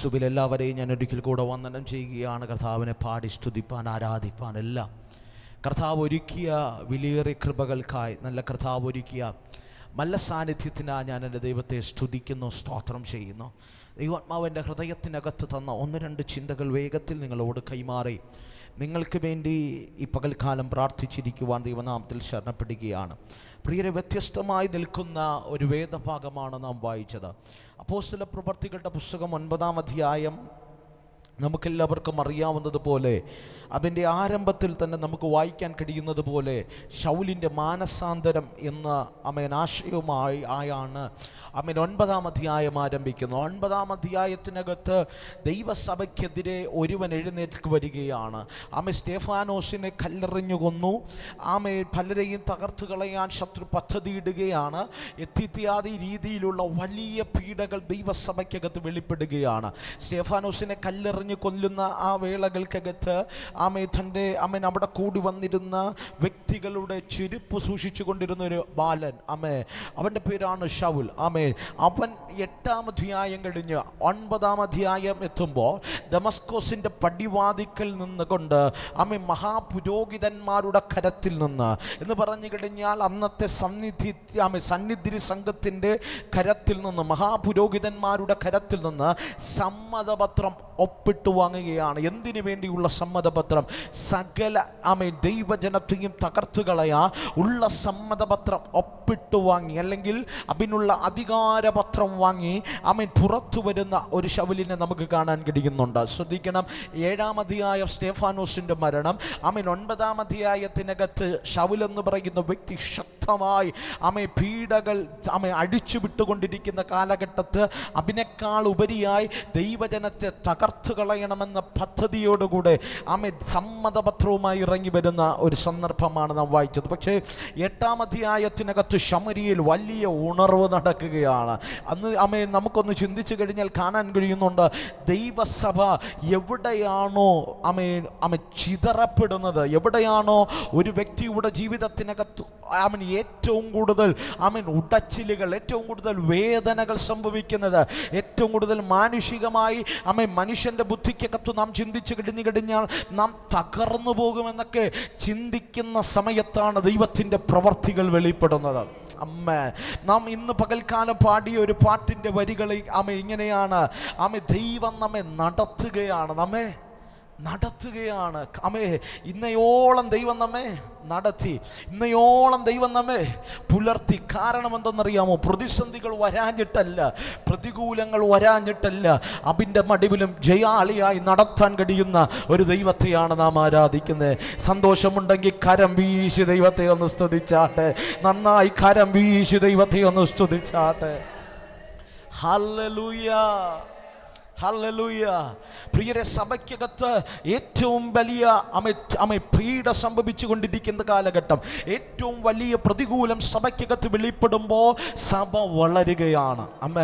ക്രിസ്തുവിൽ എല്ലാവരെയും ഞാൻ ഒരിക്കൽ കൂടെ വന്ദനം ചെയ്യുകയാണ്. കർത്താവിനെ പാടി സ്തുതിപ്പാൻ ആരാധിപ്പാൻ എല്ലാം. കർത്താവ് ഒരുക്കിയ വിലയേറിയ കൃപകൾക്കായി നല്ല കർത്താവ് ഒരുക്കിയ നല്ല സാന്നിധ്യത്തിനായി ഞാൻ എന്റെ ദൈവത്തെ സ്തുതിക്കുന്നു സ്തോത്രം ചെയ്യുന്നു. ദൈവാത്മാവിന്റെ ഹൃദയത്തിനകത്ത് തന്ന ഒന്ന് രണ്ട് ചിന്തകൾ വേഗത്തിൽ നിങ്ങളോട് കൈമാറി. നിങ്ങൾക്ക് വേണ്ടി ഈ പകൽക്കാലം പ്രാർത്ഥിച്ചിരിക്കുവാൻ ദൈവനാമത്തിൽ ശരണപ്പെടുകയാണ്. പ്രിയരെ വ്യത്യസ്തമായി നിൽക്കുന്ന ഒരു വേദഭാഗമാണ് നാം വായിച്ചത്. അപ്പോസ്തല പ്രവർത്തികളുടെ പുസ്തകം ഒൻപതാം അധ്യായം നമുക്കെല്ലാവർക്കും അറിയാവുന്നതുപോലെ അതിന്റെ ആരംഭത്തിൽ തന്നെ നമുക്ക് വായിക്കാൻ കഴിയുന്നത് പോലെ ഷൗലിന്റെ മാനസാന്തരം എന്ന അമേൻ ആശയവുമായി ആയാണ് അമേൻ ഒൻപതാം അധ്യായം ആരംഭിക്കുന്നു ഒൻപതാം അധ്യായത്തിനകത്ത് ദൈവസഭയ്ക്കെതിരെ ഒരുവൻ എഴുന്നേറ്റ് വരികയാണ്. ആമെ സ്റ്റേഫാനോസിനെ കല്ലെറിഞ്ഞു കൊന്നു. ആമെ പലരെയും തകർത്തു കളയാൻ ശത്രു പദ്ധതിയിടുകയാണ്. എത്തിത്യാദി രീതിയിലുള്ള വലിയ പീഡകൾ ദൈവസഭയ്ക്കകത്ത് വെളിപ്പെടുകയാണ്. സ്റ്റേഫാനോസിനെ കല്ലെറിഞ്ഞ് കൊല്ലുന്ന ആ വേളകൾക്കകത്ത് ആമേ തന്റെ അമ്മൻ അവിടെ കൂടി വന്നിരുന്ന വ്യക്തികളുടെ ചെരുപ്പ് സൂക്ഷിച്ചു കൊണ്ടിരുന്ന ഒരു ബാലൻ. അമ്മേ അവന്റെ പേരാണ് ഷൗൽ. ആമേ അവൻ എട്ടാം അധ്യായം കഴിഞ്ഞ് ഒൻപതാം അധ്യായം എത്തുമ്പോൾ ദമസ്കോസിന്റെ പടിവാതിക്കൽ നിന്നുകൊണ്ട് അമ്മ മഹാപുരോഹിതന്മാരുടെ കരത്തിൽ നിന്ന് എന്ന് പറഞ്ഞു കഴിഞ്ഞാൽ അന്നത്തെ സന്നിധി ആമേ സന്നിധി സംഘത്തിന്റെ കരത്തിൽ നിന്ന് മഹാപുരോഹിതന്മാരുടെ കരത്തിൽ നിന്ന് സമ്മതപത്രം ഒപ്പിട്ടു വാങ്ങുകയാണ്. എന്തിനു വേണ്ടിയുള്ള സമ്മതപത്രം? സകല ആമേ ദൈവജനത്തെയും തകർത്തു കളയാ ഉള്ള സമ്മതപത്രം ഒപ്പിട്ടു വാങ്ങി അല്ലെങ്കിൽ അതിനുള്ള അധികാരപത്രം വാങ്ങി ആമേൻ പുറത്തു വരുന്ന ഒരു ശവലിനെ നമുക്ക് കാണാൻ കഴിയുന്നുണ്ട്. ശ്രദ്ധിക്കണം ഏഴാമതിയായ സ്റ്റേഫാനോസിന്റെ മരണം. ആമേൻ ഒൻപതാം അധ്യായത്തിനകത്ത് ഷൗൽ എന്ന് പറയുന്ന വ്യക്തി ശക്തമായി ആമേ പീഡകൾ ആമേ അടിച്ചു വിട്ടുകൊണ്ടിരിക്കുന്ന കാലഘട്ടത്ത് അതിനേക്കാൾ ഉപരിയായി ദൈവജനത്തെ തകർത്തു കളയണമെന്ന പദ്ധതിയോടുകൂടെ ആമേ സമ്മതപത്രവുമായി ഇറങ്ങി വരുന്ന ഒരു സന്ദർഭമാണ് നാം വായിച്ചത്. പക്ഷേ എട്ടാം അധ്യായത്തിനകത്ത് ശമരിയിൽ വലിയ ഉണർവ് നടക്കുകയാണ്. അന്ന് അമ്മേ നമുക്കൊന്ന് ചിന്തിച്ചു കഴിഞ്ഞാൽ കാണാൻ കഴിയുന്നുണ്ട് ദൈവസഭ എവിടെയാണോ അമേ അമ ചിതറപ്പെടുന്നത്? എവിടെയാണോ ഒരു വ്യക്തിയുടെ ജീവിതത്തിനകത്ത് അവൻ ഏറ്റവും കൂടുതൽ അവൻ ഉടച്ചിലുകൾ ഏറ്റവും കൂടുതൽ വേദനകൾ സംഭവിക്കുന്നത്? ഏറ്റവും കൂടുതൽ മാനുഷികമായി അമ്മ മനുഷ്യന്റെ ബുദ്ധിക്കകത്ത് നാം ചിന്തിച്ച് കിടന്നു കഴിഞ്ഞാൽ നാം തകർന്നു പോകുമെന്നൊക്കെ ചിന്തിക്കുന്ന സമയത്താണ് ദൈവത്തിന്റെ പ്രവർത്തികൾ വെളിപ്പെടുന്നത്. അമ്മ നാം ഇന്ന് പകൽക്കാലം പാടിയ ഒരു പാട്ടിന്റെ വരികൾ അമ്മ ഇങ്ങനെയാണ്. അമ്മ ദൈവം നമ്മെ നടത്തുകയാണ്. നമ്മെ നടത്തുകയാണ്. അമേ ഇന്നയോളം ദൈവം നമ്മെ നടത്തി. ഇന്നയോളം ദൈവം നമ്മെ പുലർത്തി. കാരണം എന്തെന്നറിയാമോ? പ്രതിസന്ധികൾ വരാഞ്ഞിട്ടല്ല. പ്രതികൂലങ്ങൾ വരാഞ്ഞിട്ടല്ല. അതിന്റെ മടിവിലും ജയാളിയായി നടത്താൻ കഴിയുന്ന ഒരു ദൈവത്തെയാണ് നാം ആരാധിക്കുന്നത് സന്തോഷമുണ്ടെങ്കിൽ കരം വീശി ദൈവത്തെ ഒന്ന് സ്തുതിച്ചാട്ടെ. നന്നായി കരം വീശി ദൈവത്തെ ഒന്ന് സ്തുതിച്ചാട്ടെ. ഹല്ലേലൂയ. പ്രിയരെ സഭയ്ക്കകത്ത് ഏറ്റവും വലിയ അമ അമി പീഡ സംഭവിച്ചു കൊണ്ടിരിക്കുന്ന കാലഘട്ടം ഏറ്റവും വലിയ പ്രതികൂലം സഭയ്ക്കകത്ത് വെളിപ്പെടുമ്പോൾ സഭ വളരുകയാണ്. അമ്മ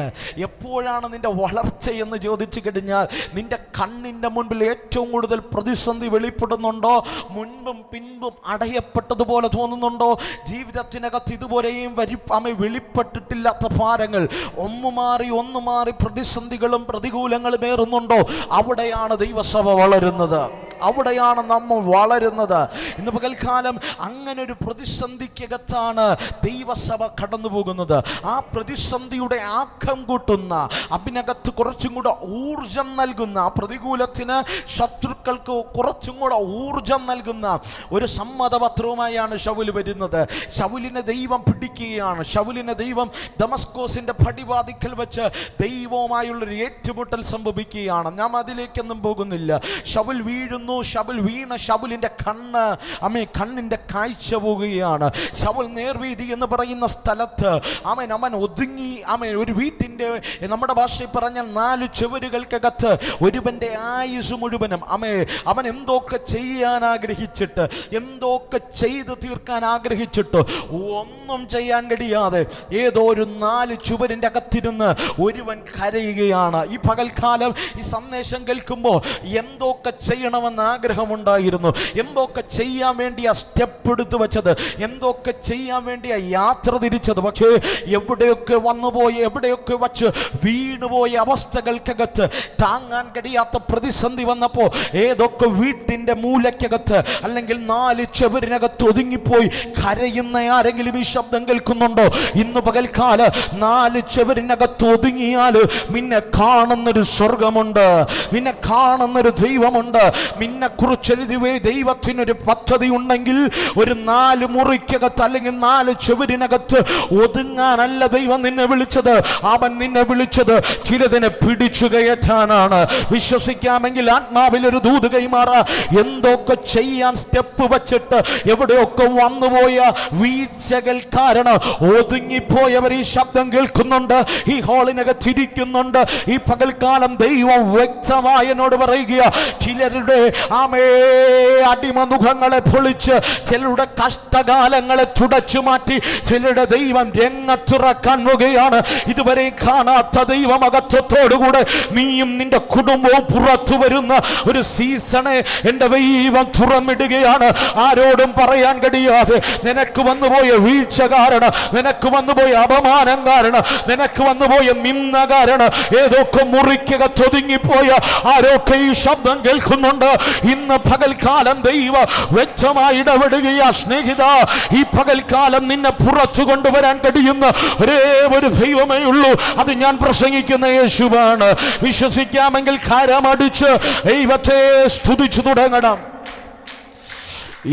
എപ്പോഴാണ് നിന്റെ വളർച്ചയെന്ന് ചോദിച്ചു കഴിഞ്ഞാൽ നിന്റെ കണ്ണിന്റെ മുൻപിൽ ഏറ്റവും കൂടുതൽ പ്രതിസന്ധി വെളിപ്പെടുന്നുണ്ടോ? മുൻപും പിൻപും അടയപ്പെട്ടതുപോലെ തോന്നുന്നുണ്ടോ? ജീവിതത്തിനകത്ത് ഇതുപോലെയും വരി അമ്മ വെളിപ്പെട്ടിട്ടില്ലാത്ത ഭാരങ്ങൾ ഒന്നു മാറി ഒന്നു മാറി പ്രതിസന്ധികളും പ്രതികൂലങ്ങളും ഏറുന്നുണ്ടോ അവിടെയാണ് ദൈവസഭ വളരുന്നത്. അവിടെയാണ് നമ്മൾ വളരുന്നത്. ഇന്ന് പകൽക്കാലം അങ്ങനെ ഒരു പ്രതിസന്ധിക്കകത്താണ് ദൈവസഭ കടന്നു പോകുന്നത് ആ പ്രതിസന്ധിയുടെ ആക്കം കൂട്ടുന്ന അതിനകത്ത് കുറച്ചും കൂടെ ഊർജം നൽകുന്ന ആ പ്രതികൂലത്തിന് ശത്രുക്കൾക്ക് കുറച്ചും കൂടെ ഊർജം നൽകുന്ന ഒരു സമ്മതപത്രവുമായാണ് ശൗൽ വരുന്നത്. ഷൗലിനെ ദൈവം പിടിക്കുകയാണ്. ഷൗലിനെ ദൈവം ദമസ്കോസിന്റെ പടിവാതിക്കൽ വെച്ച് ദൈവവുമായുള്ളൊരു ഏറ്റുമുട്ടൽ സംഭവിക്കുകയാണ്. ഞാൻ അതിലേക്കൊന്നും പോകുന്നില്ല. ഷബുൽ വീഴുന്നു. ഷബുൽ വീണ ഷബുലിന്റെ കണ്ണ് അമ്മേ കണ്ണിന്റെ കാഴ്ച പോവുകയാണ്. ഷബുൽ നേർവീതി എന്ന് പറയുന്ന സ്ഥലത്ത് അവൻ അവൻ ഒതുങ്ങി. അവൻ ഒരു വീട്ടിന്റെ നമ്മുടെ ഭാഷയിൽ പറഞ്ഞാൽ നാല് ചുവരുകൾക്കകത്ത് ഒരുവന്റെ ആയുസ് മുഴുവനും അമ്മേ അവൻ എന്തൊക്കെ ചെയ്യാൻ ആഗ്രഹിച്ചിട്ട് എന്തൊക്കെ ചെയ്ത് തീർക്കാൻ ആഗ്രഹിച്ചിട്ട് ഒന്നും ചെയ്യാൻ കഴിയാതെ ഏതോ ഒരു നാല് ചുവരിന്റെ അകത്തിരുന്ന് ഒരുവൻ കരയുകയാണ്. ഈ പകൽക്കാലം പകൽക്കാലം ഈ സന്ദേശം കേൾക്കുമ്പോൾ എന്തൊക്കെ ചെയ്യണമെന്ന് ആഗ്രഹമുണ്ടായിരുന്നു? എന്തൊക്കെ ചെയ്യാൻ വേണ്ടി സ്റ്റെപ്പ് എടുത്തു വെച്ചത്? എന്തൊക്കെ ചെയ്യാൻ വേണ്ടി യാത്ര തിരിച്ചത്? പക്ഷേ എവിടെയൊക്കെ വന്നുപോയി എവിടെയൊക്കെ വച്ച് വീണുപോയ അവസ്ഥകൾക്കകത്ത് താങ്ങാൻ കഴിയാത്ത പ്രതിസന്ധി വന്നപ്പോൾ ഏതൊക്കെ വീട്ടിന്റെ മൂലയ്ക്കകത്ത് അല്ലെങ്കിൽ നാല് ചെവരിനകത്ത് ഒതുങ്ങിപ്പോയി കരയുന്ന ആരെങ്കിലും ഈ ശബ്ദം കേൾക്കുന്നുണ്ടോ? ഇന്ന് പകൽക്കാല നാല് ചെവരിനകത്ത് ഒതുങ്ങിയാൽ നിന്നെ കാണുന്നൊരു സ്വർഗമുണ്ട്. നിന്നെ കാണുന്നൊരു ദൈവമുണ്ട്. നിന്നെ കുറിച്ചെഴുതിവേ ദൈവത്തിനൊരു പദ്ധതി ഉണ്ടെങ്കിൽ ഒരു നാല് മുറിക്കകത്ത് അല്ലെങ്കിൽ നാല് ചുവരിനകത്ത് ഒതുങ്ങാനല്ല ദൈവം നിന്നെ വിളിച്ചത്. അവൻ നിന്നെ വിളിച്ചത് ചിലതിനെ പിടിച്ചു കയറ്റാനാണ്. വിശ്വസിക്കാമെങ്കിൽ ആത്മാവിൽ ഒരു ദൂത് കൈമാറ. എന്തൊക്കെ ചെയ്യാൻ സ്റ്റെപ്പ് വച്ചിട്ട് എവിടെയൊക്കെ വന്നുപോയ വീഴ്ചകൾ കാരണം ഒതുങ്ങിപ്പോയവർ ഈ ശബ്ദം കേൾക്കുന്നുണ്ട്. ഈ ഹാളിനകത്തിരിക്കുന്നുണ്ട് ഈ പകൽക്കാലം ദൈവം വ്യക്തമായി എന്നോട് പറയുക ചിലരുടെ ആമേ അടിമമുഖങ്ങളെ പൊളിച്ച് ചിലരുടെ കഷ്ടകാലങ്ങളെ തുടച്ചു മാറ്റി ചിലരുടെ ദൈവം രംഗത്തുറക്കാൻ പോകുകയാണ് ഇതുവരെ കാണാത്ത ദൈവമകത്വത്തോടുകൂടെ നീയും നിന്റെ കുടുംബവും പുറത്തു വരുന്ന ഒരു സീസണെ എന്റെ ദൈവം തുറമിടുകയാണ് ആരോടും പറയാൻ കഴിയാതെ നിനക്ക് വന്നുപോയ വീഴ്ച കാരണം നിനക്ക് വന്നുപോയ അപമാനം കാരണം നിനക്ക് വന്നുപോയ നിന്ന കാരണം ഏതൊക്കെ മുറിക്കകത്തൊതുങ്ങിപ്പോയ ആരൊക്കെ ഈ ശബ്ദം കേൾക്കുന്നുണ്ട്? ഇന്ന് പകൽക്കാലം ദൈവ വ്യക്തമായി ഇടപെടുകയാ സ്നേഹിത. ഈ പകൽക്കാലം നിന്നെ പുറത്തു കൊണ്ടുവരാൻ കഴിയുന്ന ഒരേ ഒരു ദൈവമേ ഉള്ളൂ. അത് ഞാൻ പ്രസംഗിക്കുന്ന യേശുവാണ്. വിശ്വസിക്കാമെങ്കിൽ കരമടിച്ച് ദൈവത്തെ സ്തുതിച്ചു തുടങ്ങണം.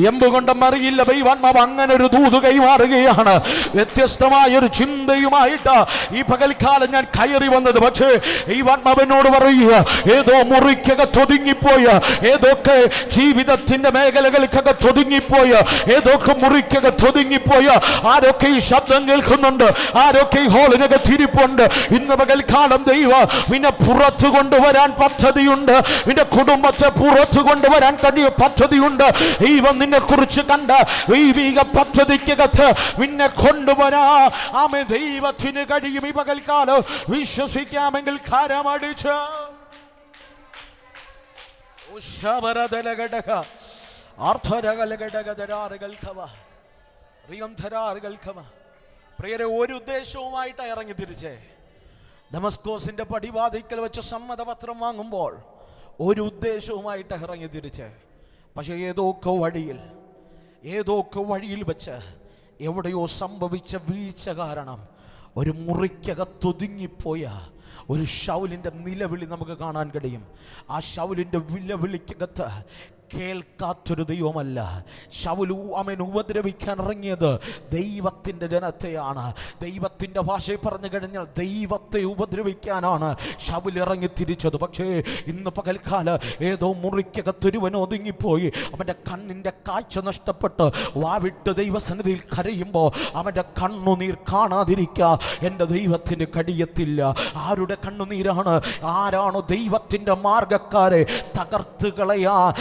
എന്തുകൊണ്ടും അറിയില്ല ദൈവാത്മാവ് അങ്ങനെ ഒരു ദൂത് കൈമാറുകയാണ്. വ്യത്യസ്തമായ ഒരു ചിന്തയുമായിട്ട് ഈ പകൽക്കാലം ഞാൻ കയറി വന്നത്. പക്ഷേ ദൈവാത്മാവിനോട് പറയുക ഏതോ മുറിക്കകത്തൊതുങ്ങിപ്പോയ ഏതൊക്കെ ജീവിതത്തിന്റെ മേഖലകൾക്കകത്തൊതുങ്ങിപ്പോയ ഏതൊക്കെ മുറിക്കകത്തൊതുങ്ങിപ്പോയ ആരൊക്കെ ഈ ശബ്ദം കേൾക്കുന്നുണ്ട് ആരൊക്കെ ഈ ഹോളിനകത്തിരിപ്പുണ്ട് ഇന്ന് പകൽക്കാലം ദൈവ പിന്നെ പുറത്തു കൊണ്ടുവരാൻ പദ്ധതിയുണ്ട്. നിന്റെ കുടുംബത്തെ പുറത്തു കൊണ്ടുവരാൻ കഴിയ പദ്ധതിയുണ്ട്. ദൈവം നിന്നെ കുറിച്ച് കണ്ട് ദൈവിക പദ്ധതിക്കകത്ത് നിന്നെ കൊണ്ടുവരാ. ആമേ ദൈവത്തിന് കഴിയും ഈ പകൽക്കാലം. വിശ്വസിക്കാമെങ്കിൽ കരമടിച്ച്. പ്രിയരെ ഒരു ഉദ്ദേശവുമായിട്ട് ഇറങ്ങി തിരിച്ചേ. ഡമസ്കോസിന്റെ പടിവാതിക്കൽ വെച്ച് സമ്മതപത്രം വാങ്ങുമ്പോൾ ഒരു ഉദ്ദേശവുമായിട്ട് ഇറങ്ങി തിരിച്ച്. പക്ഷെ ഏതൊക്കെ വഴിയിൽ ഏതൊക്കെ വഴിയിൽ വെച്ച് എവിടെയോ സംഭവിച്ച വീഴ്ച കാരണം ഒരു മുറിക്കകത്തൊതുങ്ങിപ്പോയ ഒരു ഷൗലിന്റെ നിലവിളി നമുക്ക് കാണാൻ കഴിയും. ആ ഷൗലിന്റെ നിലവിളിക്കകത്ത് കേൾക്കാത്തൊരു ദൈവമല്ല. ശൗലു അവൻ ഉപദ്രവിക്കാൻ ഇറങ്ങിയത് ദൈവത്തിന്റെ ജനത്തെയാണ്. ദൈവത്തിന്റെ ഭാഷയിൽ പറഞ്ഞു കഴിഞ്ഞാൽ ദൈവത്തെ ഉപദ്രവിക്കാനാണ് ശൗൽ ഇറങ്ങി തിരിച്ചത്. പക്ഷേ ഇന്ന് പകൽക്കാല ഏതോ മുറിക്കകത്തൊരുവൻ ഒതുങ്ങിപ്പോയി. അവന്റെ കണ്ണിന്റെ കാഴ്ച നഷ്ടപ്പെട്ട് വാവിട്ട് ദൈവസന്നിധിയിൽ കരയുമ്പോൾ അവന്റെ കണ്ണുനീർ കാണാതിരിക്കുക എന്റെ ദൈവത്തിന് കഴിയത്തില്ല ആരുടെ കണ്ണുനീരാണ്? ആരാണോ ദൈവത്തിന്റെ മാർഗക്കാരെ തകർത്ത് കളയാ.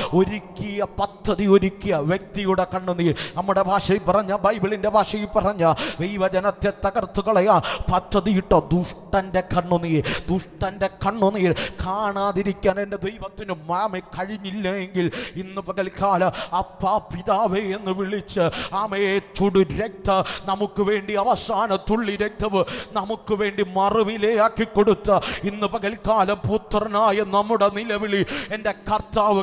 ഒരുക്കിയ പദ്ധതി ഒരുക്കിയ വ്യക്തിയുടെ കണ്ണുനീർ നമ്മുടെ ഭാഷയിൽ പറഞ്ഞ ബൈബിളിന്റെ ഭാഷയിൽ പറഞ്ഞ ദൈവജനത്തെ തകർത്തു കളയാ പദ്ധതിയിട്ടോ ദുഷ്ടന്റെ കണ്ണുനീർ ദുഷ്ടന്റെ കണ്ണുനീർ കാണാതിരിക്കാൻ എന്റെ ദൈവത്തിന് മാമ കഴിഞ്ഞില്ലെങ്കിൽ ഇന്ന് പകൽക്കാല അപ്പാ പിതാവേ എന്ന് വിളിച്ച് ആമയെ ചുടു രക്ത നമുക്ക് വേണ്ടി അവസാന തുള്ളി രക്തവ് നമുക്ക് വേണ്ടി മറുവിലയാക്കി കൊടുത്ത ഇന്ന് പകൽക്കാലം പുത്രനായ നമ്മുടെ നിലവിളി എന്റെ കർത്താവ്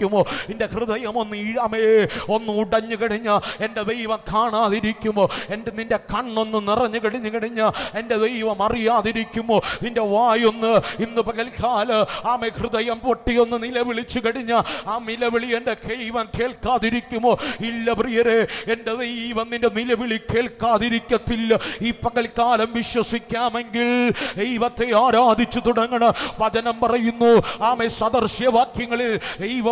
കേൾക്കാതിരിക്കുമോ എന്റെ ഹൃദയം ഒന്ന് ഈഴമേ ഒന്ന് ഉടഞ്ഞു കഴിഞ്ഞ എന്റെ ദൈവം കാണാതിരിക്കുമോ? എന്റെ നിന്റെ കണ്ണൊന്ന് നിറഞ്ഞു കഴിഞ്ഞു കഴിഞ്ഞ എന്റെ ദൈവം അറിയാതിരിക്കുമോ? നിന്റെ വായൊന്ന് ഇന്ന് പകൽക്കാല ആമെ ഹൃദയം പൊട്ടിയൊന്ന് നിലവിളിച്ചു കഴിഞ്ഞ ആ നിലവിളി എന്റെ ദൈവം കേൾക്കാതിരിക്കുമോ? ഇല്ല പ്രിയരെ എന്റെ ദൈവം നിന്റെ നിലവിളി കേൾക്കാതിരിക്കത്തില്ല. ഈ പകൽക്കാലം വിശ്വസിക്കാമെങ്കിൽ ദൈവത്തെ ആരാധിച്ചു തുടങ്ങണം. വചനം പറയുന്നു ആമെ സദർശ്യവാക്യങ്ങളിൽ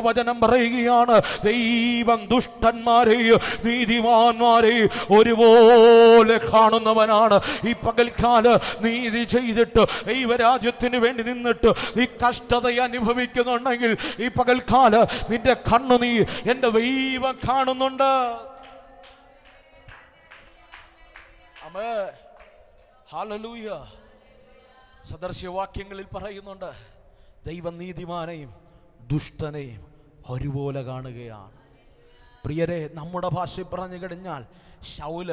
ദൈവവചനം പറയുകയാണ്. ദൈവം ദുഷ്ടന്മാരെയും നീതിമാന്മാരെയും ഒരുപോലെ കാണുന്നവനാണ്. ഈ പകൽക്കാല നീതി ചെയ്തിട്ട് ദൈവരാജ്യത്തിന് വേണ്ടി നിന്നിട്ട് ഈ കഷ്ടത അനുഭവിക്കുന്നുണ്ടെങ്കിൽ ഈ പകൽക്കാല നിന്റെ കണ്ണു നീ എന്റെ ദൈവം കാണുന്നുണ്ട്. അമേ പറയുന്നുണ്ട് ദൈവം നീതിമാനെയും ദുഷ്ടനെയും. ഒരുപോലെ കാണുകയാണ്. പ്രിയരെ നമ്മുടെ ഭാഷയിൽ പറഞ്ഞു കഴിഞ്ഞാൽ ശൗൽ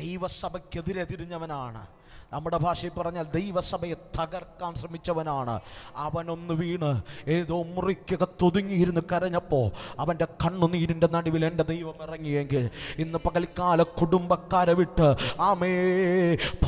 ദൈവസഭയ്ക്കെതിരെ തിരിഞ്ഞവനാണ്. നമ്മുടെ ഭാഷയിൽ പറഞ്ഞാൽ ദൈവസഭയെ തകർക്കാൻ ശ്രമിച്ചവനാണ്. അവനൊന്ന് വീണ് ഏതോ മുറിക്കകത്തൊതുങ്ങിയിരുന്ന് കരഞ്ഞപ്പോൾ അവന്റെ കണ്ണുനീരിന്റെ നടുവിൽ എന്റെ ദൈവം ഇറങ്ങിയെങ്കിൽ ഇന്ന് പകൽക്കാല കുടുംബക്കാരെ വിട്ട് ആമേ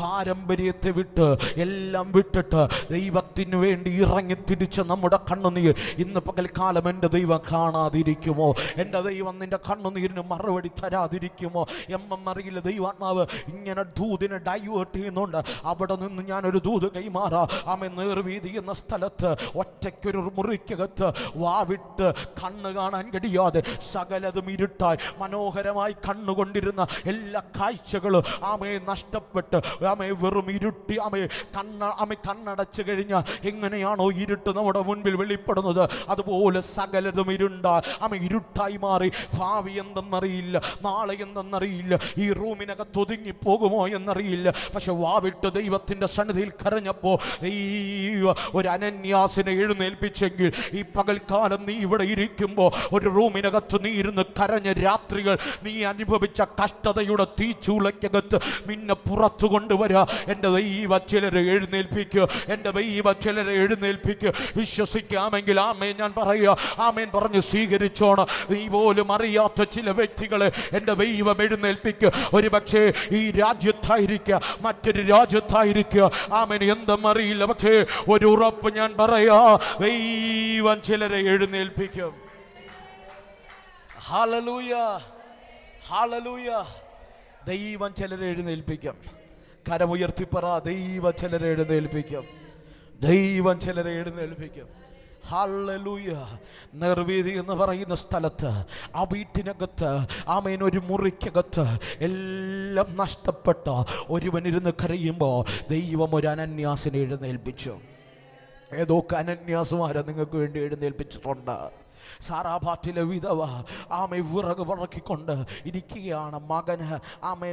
പാരമ്പര്യത്തെ വിട്ട് എല്ലാം വിട്ടിട്ട് ദൈവത്തിന് വേണ്ടി ഇറങ്ങി തിരിച്ച് നമ്മുടെ കണ്ണുനീർ ഇന്ന് പകൽക്കാലം എന്റെ ദൈവം കാണാതിരിക്കുമോ? എന്റെ ദൈവം നിന്റെ കണ്ണുനീരിന് മറുപടി തരാതിരിക്കുമോ? എം എം അറിയില്ല ദൈവാത്മാവ് ഇങ്ങനെ ദൂതിനെ ഡൈവേർട്ട് ചെയ്യുന്നുണ്ട്. അവിടെ നിന്ന് ഞാനൊരു ദൂത് കൈമാറാ. ആമ നേർവീതി എന്ന സ്ഥലത്ത് ഒറ്റയ്ക്കൊരു മുറിക്കകത്ത് വാവിട്ട് കണ്ണ് കാണാൻ കഴിയാതെ സകലതും ഇരുട്ടായി. മനോഹരമായി കണ്ണുകൊണ്ടിരുന്ന എല്ലാ കാഴ്ചകളും ആമയെ നഷ്ടപ്പെട്ട് ആമയെ വെറും ഇരുട്ടി ആമയെ കണ്ണ ആമ കണ്ണടച്ചു കഴിഞ്ഞാൽ എങ്ങനെയാണോ ഇരുട്ട് നമ്മുടെ മുൻപിൽ വെളിപ്പെടുന്നത്. അതുപോലെ സകലതും ഇരുണ്ട. ആമ ഇരുട്ടായി മാറി. ഭാവി എന്തെന്നറിയില്ല നാളെ എന്തെന്നറിയില്ല ഈ റൂമിനകത്ത് ഒതുങ്ങി പോകുമോ എന്നറിയില്ല. പക്ഷെ വാവിട്ട് ദൈവത്തിന്റെ സന്നിധിയിൽ കരഞ്ഞപ്പോ ദൈവ ഒരു അനന്യാസിനെ എഴുന്നേൽപ്പിച്ചെങ്കിൽ ഈ പകൽക്കാലം നീ ഇവിടെ ഇരിക്കുമ്പോ ഒരു റൂമിനകത്ത് നീ ഇരുന്ന് കരഞ്ഞ രാത്രികൾ നീ അനുഭവിച്ച കഷ്ടതയുടെ തീച്ചൂളയ്ക്കകത്ത് നിന്നെ പുറത്തു കൊണ്ടുവരാ. എന്റെ ദൈവ ചിലരെ എഴുന്നേൽപ്പിക്കുക എന്റെ ദൈവ ചിലരെ എഴുന്നേൽപ്പിക്കുക വിശ്വസിക്കാമെങ്കിൽ ആമേൻ ഞാൻ പറയുക. ആമേൻ പറഞ്ഞ് സ്വീകരിച്ചോണം. നീ പോലും അറിയാത്ത ചില വ്യക്തികളെ എന്റെ ദൈവം എഴുന്നേൽപ്പിക്കുക ഒരു പക്ഷേ ഈ രാജ്യത്തായിരിക്കുക മറ്റൊരു രാജ്യത്തായിരിക്കുക. ആമേൻ. എന്തും അറിയില്ല. പക്ഷേ ഒരു ഉറപ്പ് ഞാൻ പറയാ ദൈവം ചിലരെ എഴുന്നേൽപ്പിക്കും. ദൈവം ചിലരെ എഴുന്നേൽപ്പിക്കും. കരമുയർത്തിപ്പറ ദൈവം ചിലരെ എഴുന്നേൽപ്പിക്കും. ദൈവം ചിലരെ എഴുന്നേൽപ്പിക്കും. നിർവീതി എന്ന് പറയുന്ന സ്ഥലത്ത് ആ വീട്ടിനകത്ത് ആമേൻ ഒരു മുറിക്കകത്ത് എല്ലാം നഷ്ടപ്പെട്ട ഒരുവനിരുന്ന് കരയുമ്പോൾ ദൈവം ഒരു അനന്യാസിനെ എഴുന്നേൽപ്പിച്ചു. ഏതോ അനന്യാസുമാരെ നിങ്ങൾക്ക് വേണ്ടി എഴുന്നേൽപ്പിച്ചിട്ടുണ്ട്. സാറാഭാത്തിലെ വിധവ ആമെ വിറക് വിറക്കിക്കൊണ്ട് ഇരിക്കുകയാണ് മകന്.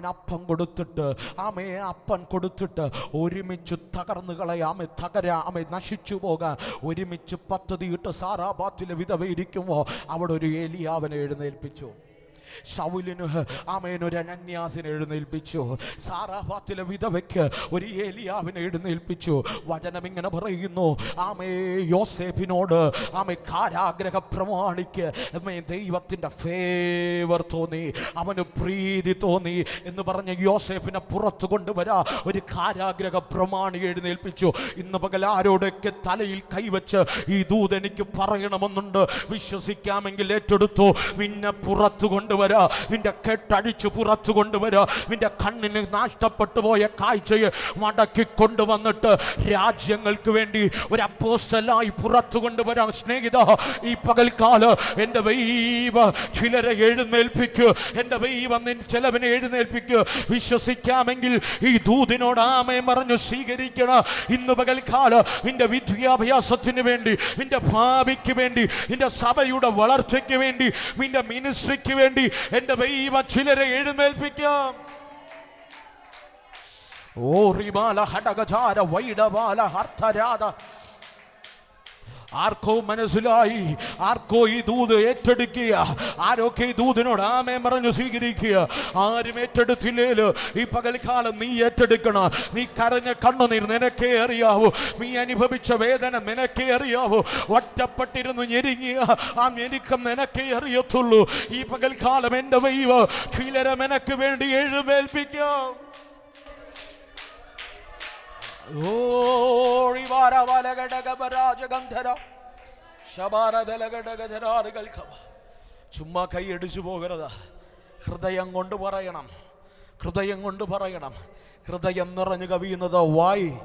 അപ്പം കൊടുത്തിട്ട് ആമയെ അപ്പൻ കൊടുത്തിട്ട് ഒരുമിച്ച് തകർന്നു കളയാമെ തകര ആമെ നശിച്ചു പോകാൻ ഒരുമിച്ച് പദ്ധതിയിട്ട് സാറാഭാറ്റിലെ വിധവ ഇരിക്കുമ്പോൾ അവിടെ ഒരു ഏലിയാവനെ എഴുന്നേൽപ്പിച്ചു. ശൗലിന് ആമേൻ ഒരു അനന്യാസിനെ എഴുന്നേൽപ്പിച്ചു. സാറാഫാത്തിലെ വിധവയ്ക്ക് ഒരു ഏലിയാവിനെ എഴുന്നേൽപ്പിച്ചു. വചനം ഇങ്ങനെ പറയുന്നു ആമേ യോസേഫിനോട് ആമേ കാരാഗ്രഹ പ്രമാണിക്ക് ആമേ ദൈവത്തിന്റെ ഫേവർ തോന്നി അവന് പ്രീതി തോന്നി എന്ന് പറഞ്ഞ് യോസേഫിനെ പുറത്തു കൊണ്ടുവരാ ഒരു കാരാഗ്രഹ പ്രമാണി എഴുന്നേൽപ്പിച്ചു. ഇന്ന് പകൽ ആരോടൊക്കെ തലയിൽ കൈവച്ച് ഈ ദൂത് എനിക്ക് പറയണമെന്നുണ്ട്. വിശ്വസിക്കാമെങ്കിൽ ഏറ്റെടുത്തു. പിന്നെ പുറത്തു കൊണ്ടുവരാ നിന്റെ കെട്ടടിച്ചു പുറത്തു കൊണ്ടുവരാ. നിന്റെ കണ്ണിന് നഷ്ടപ്പെട്ടു പോയ കാഴ്ചയെ മടക്കി കൊണ്ടുവന്നിട്ട് രാജ്യങ്ങൾക്ക് വേണ്ടി ഒരു അപ്പോസ്റ്റലായി പുറത്തു കൊണ്ടുവരാം സ്നേഹിത. ഈ പകൽക്കാൽ എന്റെ വൈവ ചിലരെ എഴുന്നേൽപ്പിക്കൂ. എന്റെ വൈവ നിൻ ചിലവിനെ എഴുന്നേൽപ്പിക്കൂ. വിശ്വസിക്കാമെങ്കിൽ ഈ ദൂതിനോട് ആമയെ പറഞ്ഞു സ്വീകരിക്കണം. ഇന്ന് പകൽക്കാൽ നിന്റെ വിദ്യാഭ്യാസത്തിന് വേണ്ടി നിന്റെ ഭാവിക്ക് വേണ്ടി നിന്റെ സഭയുടെ വളർച്ചയ്ക്ക് വേണ്ടി നിന്റെ മിനിസ്ട്രിക്ക് വേണ്ടി എന്റെ ദൈവ ചിലരെ എഴുന്നേൽപ്പിക്കാം. ഓ റിബാല ഹടകചാര വൈഡബാല ഹർത്തരാധ. ആർക്കോ മനസ്സിലായി? ആർക്കോ ഈ ദൂത് ഏറ്റെടുക്കുക? ആരൊക്കെ ഈ ദൂതിനോട് ആമേ പറഞ്ഞു സ്വീകരിക്കുക? ആരും ഏറ്റെടുത്തില്ലേൽ? ഈ പകൽക്കാലം നീ ഏറ്റെടുക്കണം നീ കരഞ്ഞ കണ്ണുനീർ നിനക്കേ അറിയാവൂ. നീ അനുഭവിച്ച വേദന നിനക്കേ അറിയാവൂ. ഒറ്റപ്പെട്ടിരുന്നു ഞെരുങ്ങിയ ആ ഞെരുക്കം നിനക്കേ അറിയത്തുള്ളൂ. ഈ പകൽക്കാലം എന്റെ വൈവ് ഫീലരം എനക്ക് വേണ്ടി എഴുന്നേൽപ്പിക്കാം. ചുമ്മാ കൈയടിച്ചു പോകരുത്. ഹൃദയം കൊണ്ട് പറയണം. ഹൃദയം കൊണ്ട് പറയണം. ഹൃദയം നിറഞ്ഞു കവിയുന്നത് വായി.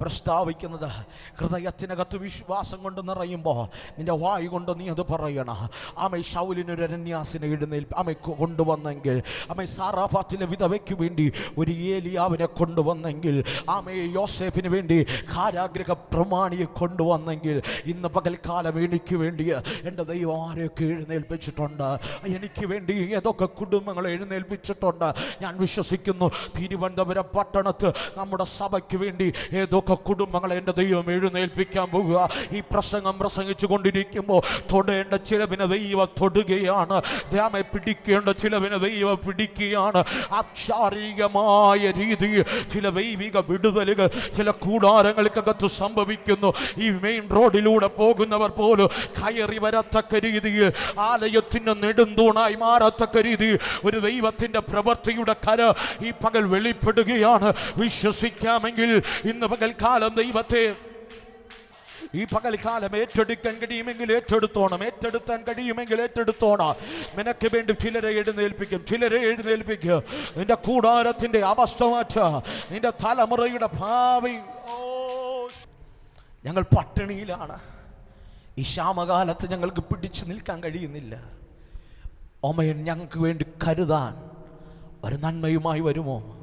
പ്രസ്താവിക്കുന്നത്. ഹൃദയത്തിനകത്ത് വിശ്വാസം കൊണ്ട് നിറയുമ്പോൾ നിന്റെ വായു കൊണ്ട് നീ അത് പറയണം. അമ്മ ഷൗലിനൊരു അരന്യാസിനെ എഴുന്നേൽപ്പ് അമ്മ കൊണ്ടുവന്നെങ്കിൽ അമ്മ സാറാഫാത്തിലെ വിധവയ്ക്ക് വേണ്ടി ഒരു ഏലിയാവിനെ കൊണ്ടുവന്നെങ്കിൽ ആമയെ യോസേഫിന് വേണ്ടി കാരാഗ്രഹ പ്രമാണിയെ കൊണ്ടുവന്നെങ്കിൽ ഇന്ന് പകൽക്കാലം എനിക്ക് വേണ്ടി എന്റെ ദൈവം ആരെയൊക്കെ എഴുന്നേൽപ്പിച്ചിട്ടുണ്ട്? എനിക്ക് വേണ്ടി ഏതൊക്കെ കുടുംബങ്ങൾ എഴുന്നേൽപ്പിച്ചിട്ടുണ്ട്? ഞാൻ വിശ്വസിക്കുന്നു തിരുവനന്തപുരം പട്ടണത്ത് നമ്മുടെ സഭയ്ക്ക് വേണ്ടി ഏതൊക്കെ ഏതൊക്കെ കുടുംബങ്ങളെ എന്റെ ദൈവം എഴുന്നേൽപ്പിക്കാൻ പോകുക. ഈ പ്രസംഗം പ്രസംഗിച്ചു കൊണ്ടിരിക്കുമ്പോൾ തൊടേണ്ട ചിലവിനെ ദൈവം തൊടുകയാണ്. ധ്യാമെ പിടിക്കേണ്ട ചിലവിനെ ദൈവം പിടിക്കുകയാണ്. അക്ഷാരീകമായ രീതിയിൽ ചില ദൈവിക വിടുതലുകൾ ചില കൂടാരങ്ങൾക്കകത്ത് സംഭവിക്കുന്നു. ഈ മെയിൻ റോഡിലൂടെ പോകുന്നവർ പോലും കയറി വരത്തക്ക രീതിയിൽ ആലയത്തിന്റെ നെടുന്തൂണായി മാറത്തക്ക രീതിയിൽ ഒരു ദൈവത്തിന്റെ പ്രവൃത്തിയുടെ കര ഈ പകൽ വെളിപ്പെടുകയാണ്. വിശ്വസിക്കാമെങ്കിൽ ഇന്ന് പകൽക്കാലം ദൈവത്തെ. ഈ പകൽക്കാലം ഏറ്റെടുക്കാൻ കഴിയുമെങ്കിൽ ഏറ്റെടുത്തോണം. ഏറ്റെടുത്താൻ കഴിയുമെങ്കിൽ ഏറ്റെടുത്തോണം. നിനക്ക് വേണ്ടി ചിലരെ എഴുന്നേൽപ്പിക്കും. ചിലരെ എഴുന്നേൽപ്പിക്കുക നിന്റെ കൂടാരത്തിന്റെ അവസ്ഥ മാറ്റ. നിന്റെ തലമുറയുടെ ഭാവി. ഞങ്ങൾ പട്ടിണിയിലാണ്. ഈ ശ്യാമകാലത്ത് ഞങ്ങൾക്ക് പിടിച്ചു നിൽക്കാൻ കഴിയുന്നില്ല. ഓമയൻ ഞങ്ങൾക്ക് വേണ്ടി കരുതാൻ ഒരു നന്മയുമായി വരുമോ?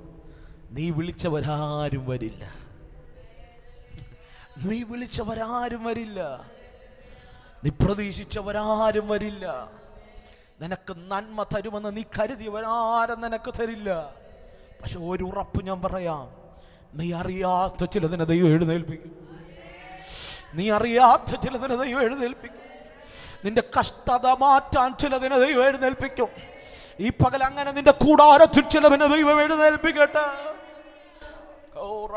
നീ വിളിച്ചവരാരും വരില്ല. നീ വിളിച്ചവരാരും വരില്ല. നീ പ്രതീക്ഷിച്ചവരാരും വരില്ല. നിനക്ക് നന്മ തരുമെന്ന് നീ കരുതിയവരാരും നിനക്ക് തരില്ല. പക്ഷെ ഒരു ഉറപ്പ് ഞാൻ പറയാം. നീ അറിയാത്ത ചിലതിനെ ദൈവം എഴുന്നേൽപ്പിക്കും. നീ അറിയാത്ത ചിലതിനെ ദൈവം എഴുന്നേൽപ്പിക്കും. നിന്റെ കഷ്ടത മാറ്റാൻ ചിലതിനെ ദൈവം എഴുന്നേൽപ്പിക്കും. ഈ പകൽ അങ്ങനെ നിന്റെ കൂടാരത്തിൽ ചിലവിനെ ദൈവം എഴുന്നേൽപ്പിക്കട്ടെ. ഓ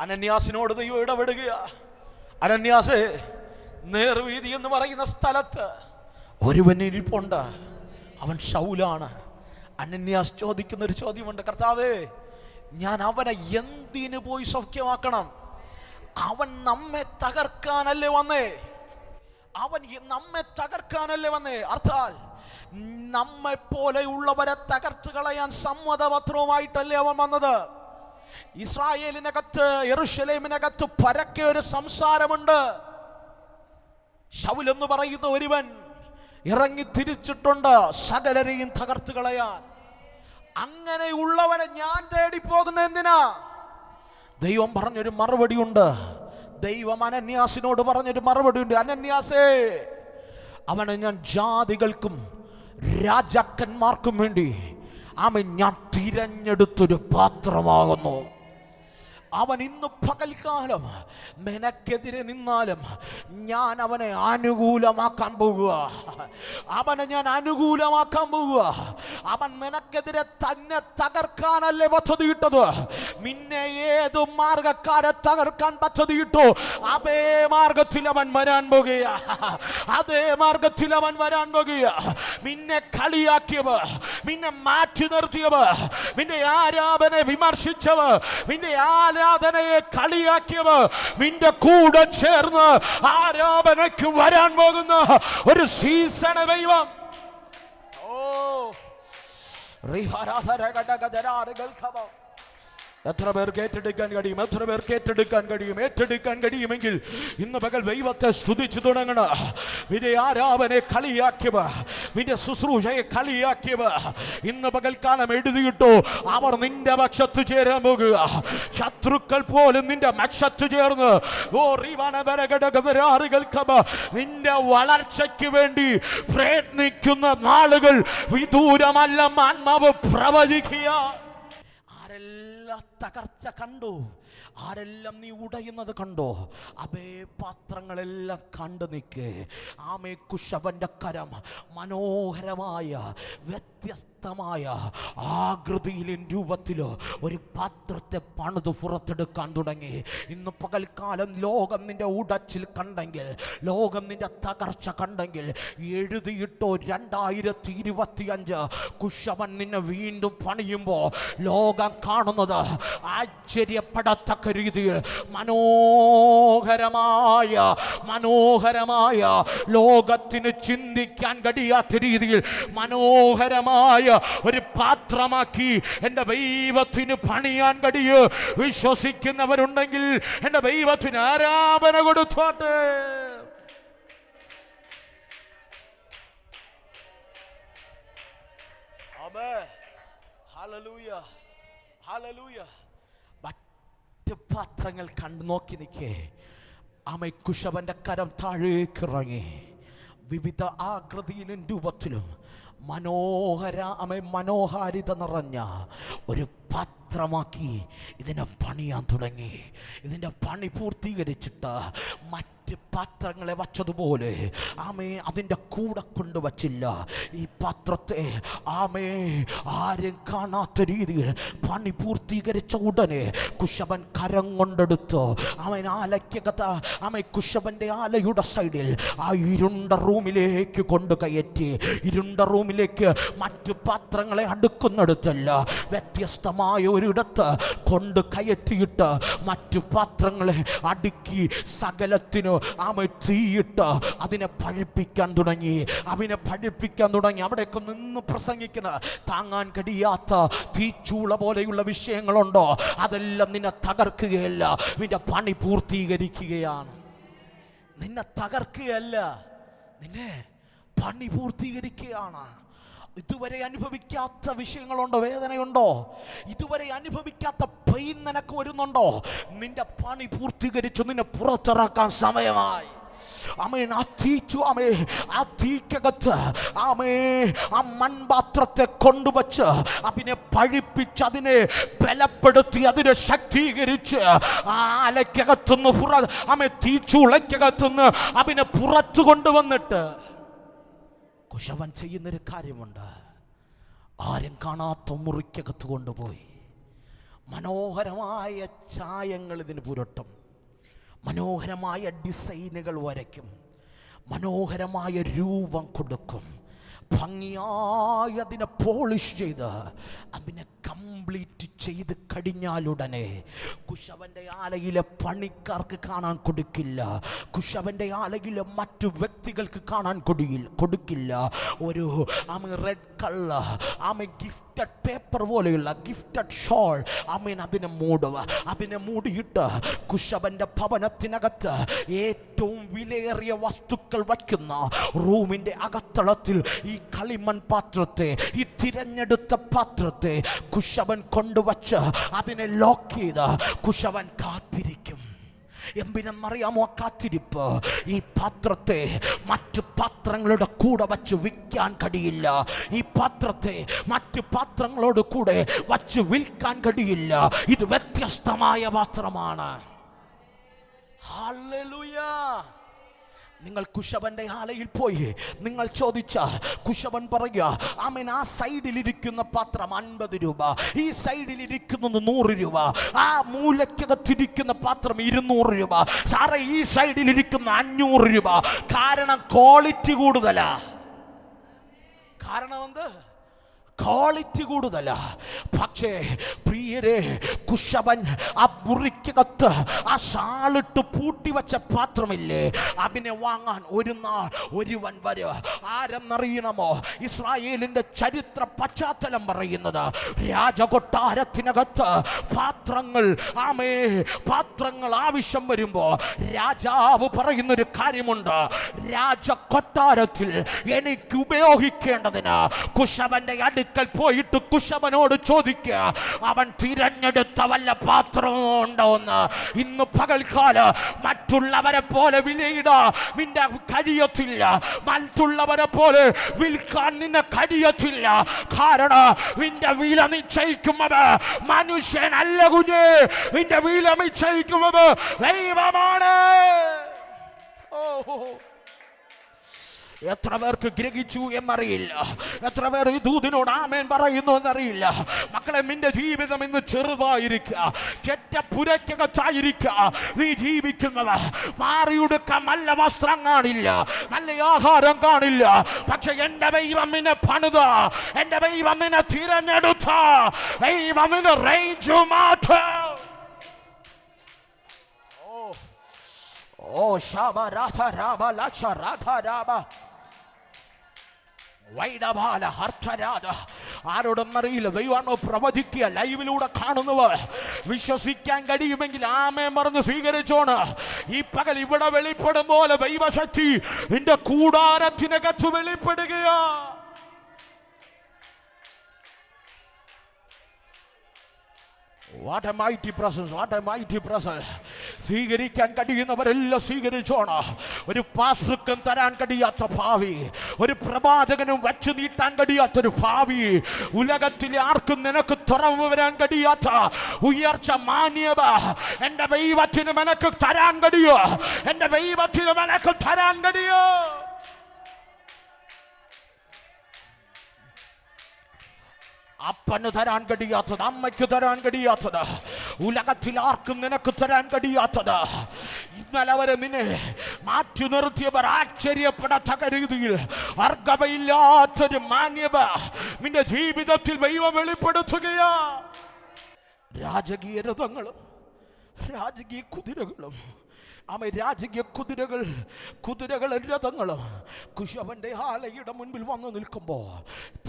അനന്യാസിനോട് ദൈവം ഇടപെടുക അനന്യാസേ നേർവീതി എന്ന് പറയുന്ന സ്ഥലത്ത് ഒരുവൻ ഇരിപ്പുണ്ട്. അവൻ ഷൗലാണ്. അനന്യാസ് ചോദിക്കുന്ന ഒരു ചോദ്യമുണ്ട്. കർത്താവേ ഞാൻ അവനെ എന്തിനു പോയി സൗഖ്യമാക്കണം? അവൻ നമ്മെ തകർക്കാനല്ലേ വന്നേ? അവൻ നമ്മെ തകർക്കാനല്ലേ വന്നേ? അർത്ഥാൽ നമ്മെ പോലെയുള്ളവരെ തകർത്ത് കളയാൻ സമ്മതപത്രവുമായിട്ടല്ലേ അവൻ വന്നത്? ഇസ്രായേലിനകത്ത് എറുഷലേമിനകത്ത് പരക്കെ ഒരു സംസാരമുണ്ട്. ഷൗൽ എന്ന് പറയുന്ന ഒരുവൻ ഇറങ്ങി തിരിച്ചിട്ടുണ്ട് സകലരെയും തകർത്ത് കളയാൻ. അങ്ങനെയുള്ളവനെ ഞാൻ തേടി പോകുന്ന എന്തിനാ? ദൈവം പറഞ്ഞൊരു മറുപടി ഉണ്ട് ദൈവം അനന്യാസിനോട് പറഞ്ഞൊരു മറുപടി ഉണ്ട് അനന്യാസേ അവനെ ഞാൻ ജാതികൾക്കും രാജാക്കന്മാർക്കും വേണ്ടി അവൻ ഞാൻ തിരഞ്ഞെടുത്തൊരു പാത്രമാകുന്നു. അവൻ ഇന്ന് പകൽക്കാലം നിനക്കെതിരെ നിന്നാലും ഞാൻ അവനെ അനുകൂലമാക്കാൻ പോകുക. അവനെ ഞാൻ അനുകൂലമാക്കാൻ പോകുക. അവൻ നിനക്കെതിരെ തന്നെ തകർക്കാനല്ലേ പദ്ധതിയിട്ടത് നിന്നെ ഏത് മാർഗക്കാരെ തകർക്കാൻ പദ്ധതിയിട്ടു അതേ മാർഗത്തിൽ അവൻ വരാൻ പോകുക. അതേ മാർഗത്തിൽ അവൻ വരാൻ പോകുക. നിന്നെ കളിയാക്കിയവ നിന്നെ മാറ്റി നിർത്തിയവ നിന്റെ ആരാധനെ വിമർശിച്ചവ നിന്റെ ആരാധനയെ കളിയാക്കിയവ നിന്റെ കൂടെ ചേർന്ന് ആരാധനയ്ക്ക് വരാൻ പോകുന്ന ഒരു സീസണ ദൈവം. ഓ എത്ര പേർക്ക് ഏറ്റെടുക്കാൻ കഴിയും? എത്ര പേർക്ക് ഏറ്റെടുക്കാൻ കഴിയും? ഏറ്റെടുക്കാൻ കഴിയുമെങ്കിൽ ഇന്ന് പകൽ ദൈവത്തെ സ്തുതിച്ചു തുടങ്ങണ. വിന്റെ ആരാവനെ കളിയാക്കിയവ. വിന്റെ ശുശ്രൂഷയെ കളിയാക്കിയവ. ഇന്ന് പകൽക്കാലം എഴുതിയിട്ടോ അവർ നിന്റെ പക്ഷത്ത് ചേരാൻ പോകുക. ശത്രുക്കൾ പോലും നിന്റെ പക്ഷത്ത് ചേർന്ന് നിന്റെ വളർച്ചയ്ക്ക് വേണ്ടി പ്രയത്നിക്കുന്ന നാളുകൾ വിദൂരമല്ല ആത്മാവ് പ്രവചിക്കുക. ആരെല്ലാം തകർച്ച കണ്ടു. ആരെല്ലാം നീ ഉടയുന്നത് കണ്ടോ? അതേ പാത്രങ്ങളെല്ലാം കണ്ടു നിൽക്കേ. ആമേ കുശവന്റെ കരം മനോഹരമായ വ്യത്യസ്തമായ ആകൃതിയിലും രൂപത്തിലോ ഒരു പാത്രത്തെ പണിത് പുറത്തെടുക്കാൻ തുടങ്ങി. ഇന്ന് പകൽക്കാലം ലോകം നിന്റെ ഉടച്ചിൽ കണ്ടെങ്കിൽ ലോകം നിന്റെ തകർച്ച കണ്ടെങ്കിൽ എഴുതിയിട്ടോ രണ്ടായിരത്തി ഇരുപത്തി അഞ്ച് കുശവൻ നിന്നെ വീണ്ടും പണിയുമ്പോൾ ലോകം കാണുന്നത് ആശ്ചര്യപ്പെടത്തക്ക രീതിയിൽ മനോഹരമായ മനോഹരമായ ലോകത്തിന് ചിന്തിക്കാൻ കഴിയാത്ത രീതിയിൽ മനോഹരമായ ഒരു പാത്രമാക്കി എന്റെ ദൈവത്തിന് പണിയാൻ കഴിയൂ വിശ്വസിക്കുന്നവരുണ്ടെങ്കിൽ എന്റെ ദൈവത്തിന് ആരാധന കൊടുത്തോട്ടെ Hallelujah. ഹല്ലേലൂയ. മറ്റ് പാത്രങ്ങൾ കണ്ടു നോക്കി നിൽക്കേ. അമൈ കുശവന്റെ കരം താഴേക്കിറങ്ങി. വിവിധ ആകൃതിയിലും രൂപത്തിലും മനോഹര അമ മനോഹാരിത നിറഞ്ഞ ഒരു പാത്രം പാത്രമാക്കി ഇതിനെ പണിയാൻ തുടങ്ങി. ഇതിന്റെ പണി പൂർത്തീകരിച്ചിട്ട് മറ്റ് പാത്രങ്ങളെ വച്ചതുപോലെ ആമേ അതിന്റെ കൂടെ കൊണ്ടുവച്ചില്ല ഈ പാത്രത്തെ ആമേ ആരും കാണാത്ത രീതിയിൽ പണി പൂർത്തീകരിച്ച ഉടനെ കുശവൻ കരം കൊണ്ടെടുത്തു. അവൻ ആലയ്ക്കകത്ത് ആമേ കുശവന്റെ ആലയുടെ സൈഡിൽ ആ ഇരുണ്ട റൂമിലേക്ക് കൊണ്ട് കയറ്റി. ഇരുണ്ട റൂമിലേക്ക് മറ്റു പാത്രങ്ങളെ അടുക്കുന്നിടത്തല്ല. വ്യത്യസ്തമായ ഒരിടത്ത് കൊണ്ട് കയറ്റിയിട്ട് മറ്റു പാത്രങ്ങളെ അടുക്കി സകലത്തിനു ആമ തീയിട്ട് അതിനെ പഴിപ്പിക്കാൻ തുടങ്ങി. അവനെ പഴിപ്പിക്കാൻ തുടങ്ങി. അവിടെയൊക്കെ നിന്ന് പ്രസംഗിക്കണ താങ്ങാൻ കഴിയാത്ത തീച്ചൂള പോലെയുള്ള വിഷയങ്ങളുണ്ടോ? അതെല്ലാം നിന്നെ തകർക്കുകയല്ല. നിന്റെ പണി പൂർത്തീകരിക്കുകയാണ്. നിന്നെ തകർക്കുകയല്ല. നിന്നെ പണി പൂർത്തീകരിക്കുകയാണ്. ഇതുവരെ അനുഭവിക്കാത്ത വിഷയങ്ങളുണ്ടോ? വേദനയുണ്ടോ? ഇതുവരെ അനുഭവിക്കാത്ത പെയിൻ നിനക്ക് വരുന്നുണ്ടോ? നിന്റെ പണി പൂർത്തീകരിച്ചു നിന്നെ പുറത്തിറക്കാൻ സമയമായി. അമേൻ ആ തീച്ചു അമേ ആ തീക്കകത്ത് ആമേ ആ മൺപാത്രത്തെ കൊണ്ടുവച്ച് അതിനെ പഴിപ്പിച്ച് അതിനെ ബലപ്പെടുത്തി അതിനെ ശക്തീകരിച്ച് ആ അലക്കകത്തുനിന്ന് പുറ അമേ തീച്ചുളയ്ക്കകത്തുനിന്ന് അതിനെ പുറത്തു കൊണ്ടുവന്നിട്ട് കുശവൻ ചെയ്യുന്നൊരു കാര്യമുണ്ട്. ആരും കാണാത്ത മുറിക്കകത്ത് കൊണ്ടുപോയി. മനോഹരമായ ചായങ്ങൾ ഇതിന് പുരട്ടും. മനോഹരമായ ഡിസൈനുകൾ വരയ്ക്കും. മനോഹരമായ രൂപം കൊടുക്കും. ഭംഗിയായി അതിനെ പോളിഷ് ചെയ്ത് അതിനെ കംപ്ലീറ്റ് ചെയ്ത് കഴിഞ്ഞാലുടനെ കുശവന്റെ ആലയിലെ പണിക്കാർക്ക് കാണാൻ കൊടുക്കില്ല. കുശവന്റെ ആലയിലെ മറ്റു വ്യക്തികൾക്ക് കാണാൻ കൊടുക്കില്ല. ഒരു ആമ റെഡ് കളർ ആമ ഗിഫ്റ്റഡ് പേപ്പർ പോലെയുള്ള ഗിഫ്റ്റഡ് ഷോൾ ആമീൻ അതിനെ മൂടുക. അതിനെ മൂടിയിട്ട് കുശവന്റെ ഭവനത്തിനകത്ത് ഏറ്റവും വിലയേറിയ വസ്തുക്കൾ വയ്ക്കുന്ന റൂമിന്റെ അകത്തളത്തിൽ ഈ കളിമൺ പാത്രത്തെ ഈ തിരഞ്ഞെടുത്ത പാത്രത്തെ കുശവൻ കൊണ്ടുവച്ച് അതിനെ ലോക്ക് ചെയ്ത് കുശവൻ കാത്തിരിക്കും. അറിയാമോ കാത്തിരിപ്പ്? ഈ പാത്രത്തെ മറ്റു പാത്രങ്ങളുടെ കൂടെ വച്ച് വിൽക്കാൻ കഴിയില്ല. ഈ പാത്രത്തെ മറ്റു പാത്രങ്ങളോട് കൂടെ വച്ച് വിൽക്കാൻ കഴിയില്ല. ഇത് വ്യത്യസ്തമായ പാത്രമാണ്. ഹല്ലേലൂയ. നിങ്ങൾ കുശവന്റെ ആലയിൽ പോയി. നിങ്ങൾ ചോദിച്ച കുശവൻ പറയുക ആമൻ ആ സൈഡിൽ ഇരിക്കുന്ന പാത്രം അൻപത് രൂപ ഈ സൈഡിൽ സൈഡിലിരിക്കുന്നത് നൂറ് രൂപ ആ മൂലക്കകത്തിരിക്കുന്ന പാത്രം ഇരുന്നൂറ് രൂപ സാറേ ഈ സൈഡിൽ ഇരിക്കുന്ന അഞ്ഞൂറ് രൂപ. കാരണം ക്വാളിറ്റി കൂടുതലാ. കാരണം എന്ത്? ക്വാളിറ്റി കൂടുതല. പക്ഷേ പ്രിയരെ കുശവൻ ആ മുറിക്കകത്ത് ആ ഷാളിട്ട് പൂട്ടി വെച്ച പാത്രമില്ലേ? അതിനെ വാങ്ങാൻ ഒരു നാൾ ഒരുവൻ വരും. ആരെന്നറിയണമോ? ഇസ്രായേലിന്റെ ചരിത്ര പശ്ചാത്തലം പറയുന്നത് രാജകൊട്ടാരത്തിനകത്ത് പാത്രങ്ങൾ ആമേ പാത്രങ്ങൾ ആവശ്യം വരുമ്പോൾ രാജാവ് പറയുന്നൊരു കാര്യമുണ്ട്. രാജകൊട്ടാരത്തിൽ എനിക്ക് ഉപയോഗിക്കേണ്ടതിന് കുശവന്റെ അടുക്കൽ പോയിട്ട് കുശവനോട് ചോദിക്കുക അവൻ തിരഞ്ഞെടുത്ത വല്ല പാത്രമോ ഉണ്ടോ എന്ന്? ഇന്ന് പകൽക്കാല മറ്റുള്ളവരെ പോലെ വിലയിടാ നിന്റെ കഴിയത്തില്ല. മറ്റുള്ളവരെ പോലെ വിൽക്കാൻ നിന്നെ കഴിയത്തില്ല. കാരണം നിന്റെ വില നിശ്ചയിക്കുന്നത് മനുഷ്യനല്ല കുഞ്ഞ്. നിന്റെ വില നിശ്ചയിക്കുന്നത് ദൈവമാണ്. ഓ എത്ര പേർക്ക് ഗ്രഹിച്ചു എന്നറിയില്ല. എത്ര പേർ ഈ ദൂതിനോട് ആമേൻ പറയുന്നു എന്നറിയില്ല. മക്കളെ നിന്റെ ജീവിതം ഇന്ന് ചെറുതായിരിക്കുക. കെറ്റ പുരക്കകത്തായിരിക്കുക നീ ജീവിക്കുന്നത് മാറിയെടുക്കാൻ വസ്ത്രം കാണില്ല നല്ല ആഹാരം കാണില്ല. പക്ഷെ എന്റെ ദൈവം നിന്നെ പണിത എന്റെ ദൈവം നിന്നെ തിരഞ്ഞെടുത്ത ദൈവം നിന്നെ റേഞ്ച് മാറ്റും. ഓ ശാബ രാധ രാബ ലക്ഷ രാധ ഹർത്തരാധ ആരോടും അറിയില്ല. ദൈവാണോ പ്രവചിക്കുക? ലൈവിലൂടെ കാണുന്നവർ വിശ്വസിക്കാൻ കഴിയുമെങ്കിൽ ആമേ മറന്ന് സ്വീകരിച്ചോണ്. ഈ പകൽ ഇവിടെ വെളിപ്പെടും പോലെ ദൈവശക്തി നിന്റെ കൂടാരത്തിനകത്ത് വെളിപ്പെടുകയാ. What a mighty presence what a mighty presence സ്വീകരിക്കാൻ കഴിയുന്നവരെല്ലാം സ്വീകരിച്ചോണ. ഒരു പാസുക്കം തരാൻ കഴിയാത്ത ഭാവി ഒരു പ്രവാചകനും വച്ചു നീട്ടാൻ കഴിയാത്തൊരു ഭാവി. ഉലകത്തിലെ ആർക്കും നിനക്ക് തുറന്നു വരാൻ കഴിയാത്ത ഉയർച്ച മാന്യത. എന്റെ ദൈവത്തിന് നിനക്ക് തരാൻ കഴിയോ? എന്റെ ദൈവത്തിന് നിനക്ക് തരാൻ കഴിയോ? അപ്പന് തരാൻ കഴിയാത്തത് അമ്മയ്ക്ക് തരാൻ കഴിയാത്തത് ഉലകത്തിൽ ആർക്കും നിനക്ക് തരാൻ കഴിയാത്തത്. ഇന്നലെ വരെ നിന്നെ മാറ്റി നിർത്തിയവർ ആശ്ചര്യപ്പെടാത്ത രീതിയിൽ അർഗവയില്ലാത്തൊരു മാന്യത നിന്റെ ജീവിതത്തിൽ ദൈവം വെളിപ്പെടുത്തുകയാ. രാജകീയ രഥങ്ങളും രാജകീയ കുതിരകളും ആമ രാജകീയ കുതിരകൾ കുതിരകൾ രഥങ്ങളും കുശവന്റെ ആലയുടെ മുൻപിൽ വന്നു നിൽക്കുമ്പോൾ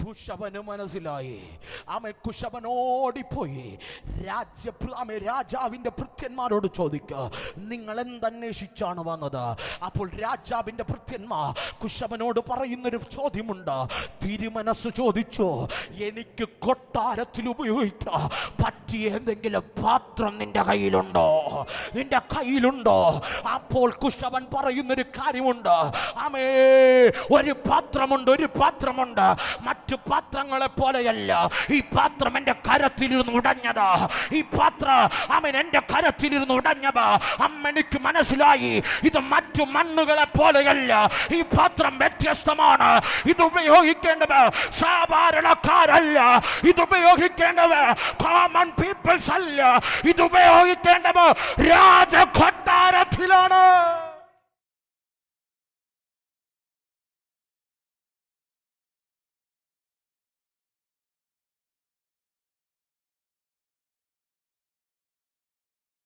കുശവന് മനസ്സിലായി. അമ്മ കുശവൻ ഓടിപ്പോയി. രാജ്യ ആമ രാജാവിന്റെ ഭൃത്യന്മാരോട് ചോദിക്കുക നിങ്ങൾ എന്തന്വേഷിച്ചാണ് വന്നത്? അപ്പോൾ രാജാവിന്റെ ഭൃത്യന്മാർ കുശവനോട് പറയുന്നൊരു ചോദ്യമുണ്ട്. തിരുമനസ് ചോദിച്ചു എനിക്ക് കൊട്ടാരത്തിൽ ഉപയോഗിക്കാൻ പറ്റിയ എന്തെങ്കിലും പാത്രം നിന്റെ കയ്യിലുണ്ടോ? നിന്റെ കയ്യിലുണ്ടോ? അപ്പോൾ കുശവൻ പറയുന്നൊരു കാര്യമുണ്ട്. അമേ ഒരു പാത്രമുണ്ട് ഒരു പാത്രമുണ്ട്. മറ്റു പാത്രങ്ങളെ പോലെയല്ല. ഈ പാത്രം എന്റെ കരത്തിലിരുന്ന് ഉടഞ്ഞത്. ഈ പാത്രം അവൻ എന്റെ കരത്തിലിരുന്ന് ഉടഞ്ഞത്. അമ്മനിക്ക് മനസ്സിലായി. ഇത് മറ്റു മണ്ണുകളെ പോലെയല്ല. ഈ പാത്രം വ്യത്യസ്തമാണ്. ഇത് ഉപയോഗിക്കേണ്ടത് സാധാരണക്കാരല്ല. ഇത് ഉപയോഗിക്കേണ്ടത് കോമൺ പീപ്പിൾസ് അല്ല. ഇത് ഉപയോഗിക്കേണ്ടത് ছিল না